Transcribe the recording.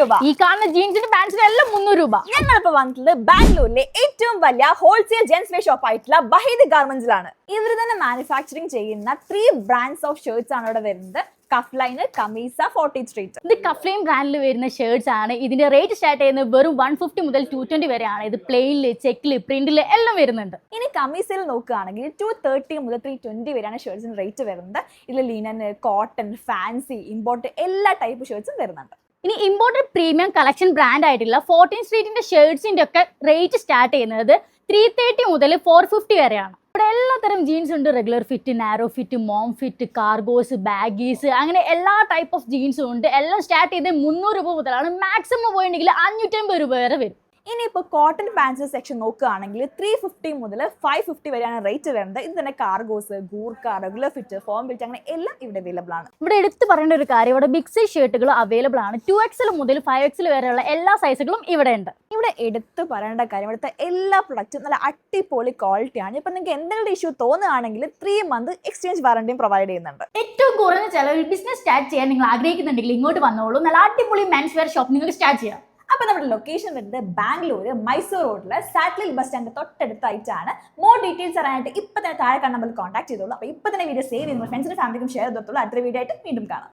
രൂപ. ഈ കാണുന്ന ജീൻസിന്റെ പാൻസിന് എല്ലാം മുന്നൂറ് രൂപ. ഞങ്ങളിപ്പോ വന്നിട്ടുള്ളത് ബാംഗ്ലൂരിലെ ഏറ്റവും വലിയ ഹോൾസെയിൽ ജെൻസ് വെയർ ഷോപ്പ് ആയിട്ടുള്ള ബഹീദ് ഗാർമെന്റ്സിലാണ് ഇവർ തന്നെ മാനുഫാക്ചറിങ് ചെയ്യുന്ന ത്രീ ബ്രാൻഡ്സ് ഓഫ് ഷേർട്സ് ആണ് ഇവിടെ വരുന്നത്. കഫ്ലൈന് കമീസ ഫോർട്ടി സ്ട്രീറ്റ് ഇത് കഫ്ലൈൻ ബ്രാൻഡിൽ വരുന്ന ഷർട്ട്സ് ആണ്. ഇതിന്റെ റേറ്റ് സ്റ്റാർട്ട് ചെയ്യുന്നത് വെറും വൺ ഫിഫ്റ്റി മുതൽ ടു ട്വന്റി വരെയാണ്. ഇത് പ്ലെയിനിൽ ചെക്കിൽ പ്രിന്റിൽ എല്ലാം വരുന്നുണ്ട്. ഇനി കമീസയിൽ നോക്കുകയാണെങ്കിൽ ടു തേർട്ടി മുതൽ ത്രീ ട്വന്റി വരെയാണ് ഷർട്ട്സിന് റേറ്റ് വരുന്നത്. ഇതിൽ ലിനൻ കോട്ടൺ ഫാൻസി ഇമ്പോർട്ട് എല്ലാ ടൈപ്പ് ഷർട്ട്സും വരുന്നുണ്ട്. ഇനി ഇമ്പോർട്ടഡ് പ്രീമിയം കളക്ഷൻ ബ്രാൻഡ് ആയിട്ടുള്ള ഫോർട്ടീൻ സ്ട്രീറ്റിന്റെ ഷർട്ട്സിന്റെ ഒക്കെ റേറ്റ് സ്റ്റാർട്ട് ചെയ്യുന്നത് ത്രീ തേർട്ടി മുതൽ ഫോർ ഫിഫ്റ്റി വരെയാണ്. ഇവിടെ എല്ലാത്തരം ജീൻസ് ഉണ്ട്. Regular fit narrow fit mom fit cargos baggies അങ്ങനെ എല്ലാ ടൈപ്പ് ഓഫ് ജീൻസും ഉണ്ട്. എല്ലാം സ്റ്റാർട്ട് ചെയ്ത് മുന്നൂറ് രൂപ മുതലാണ്. മാക്സിമം പോയിട്ടുണ്ടെങ്കിൽ അഞ്ഞൂറ്റമ്പത് രൂപ വരെ വരും. ഇനിയിപ്പോൾ കോട്ടൺ പാൻസ് സെക്ഷൻ നോക്കുകയാണെങ്കിൽ ത്രീ ഫിഫ്റ്റി മുതൽ ഫൈവ് ഫിഫ്റ്റി വരെയാണ് റേറ്റ് വരുന്നത്. ഇത് തന്നെ cargos Gurkha regular fit form fit അങ്ങനെ എല്ലാം ഇവിടെ അവൈലബിൾ ആണ്. ഇവിടെ എടുത്തു പറയേണ്ട ഒരു കാര്യം ഇവിടെ ബിഗ് സൈസ് ഷർട്ടുകൾ അവൈലബിൾ ആണ്. ടു എക്സൽ മുതൽ ഫൈവ് എക്സൽ വരെയുള്ള എല്ലാ സൈസുകളും ഇവിടെ ഉണ്ട്. ഇവിടെ എടുത്തു പറയേണ്ട കാര്യം ഇവിടുത്തെ എല്ലാ പ്രൊഡക്റ്റും നല്ല അടിപൊളി ക്വാളിറ്റി ആണ്. ഇപ്പം നിങ്ങൾക്ക് എന്തെങ്കിലും ഇഷ്യൂ തോന്നുകയാണെങ്കിൽ ത്രീ മന്ത് എക്സ്ചേഞ്ച് വാറണ്ടിയും പ്രൊവൈഡ് ചെയ്യുന്നുണ്ട്. ഏറ്റവും കുറഞ്ഞ ചെലവിൽ ബിസിനസ് സ്റ്റാർട്ട് ചെയ്യാൻ നിങ്ങൾ ആഗ്രഹിക്കുന്നുണ്ടെങ്കിൽ ഇങ്ങോട്ട് വന്നോളൂ. നല്ല അടിപൊളി മെൻസ് വെയർ ഷോപ്പ് നിങ്ങൾക്ക് സ്റ്റാർട്ട് ചെയ്യാം. അപ്പൊ നമ്മുടെ ലൊക്കേഷൻ വരുന്നത് ബാംഗ്ലൂർ മൈസൂർ റോഡിലെ സാറ്റലൈറ്റ് ബസ് സ്റ്റാൻഡ് തൊട്ടടുത്തായിട്ടാണ്. മോർ ഡീറ്റെയിൽസ് അറിയാനായിട്ട് ഇപ്പൊ തന്നെ താഴെ കണ്ട നമ്പറിൽ കോൺടാക്ട് ചെയ്തോളൂ. അപ്പൊ ഇപ്പൊ തന്നെ വീഡിയോ സേവ് ചെയ്യുന്ന ഫ്രണ്ട്സിനും ഫാമിലിക്കും ഷെയർ ചെയ്തോളൂ അടുത്ത വീഡിയോ ആയിട്ട് വീണ്ടും കാണാം.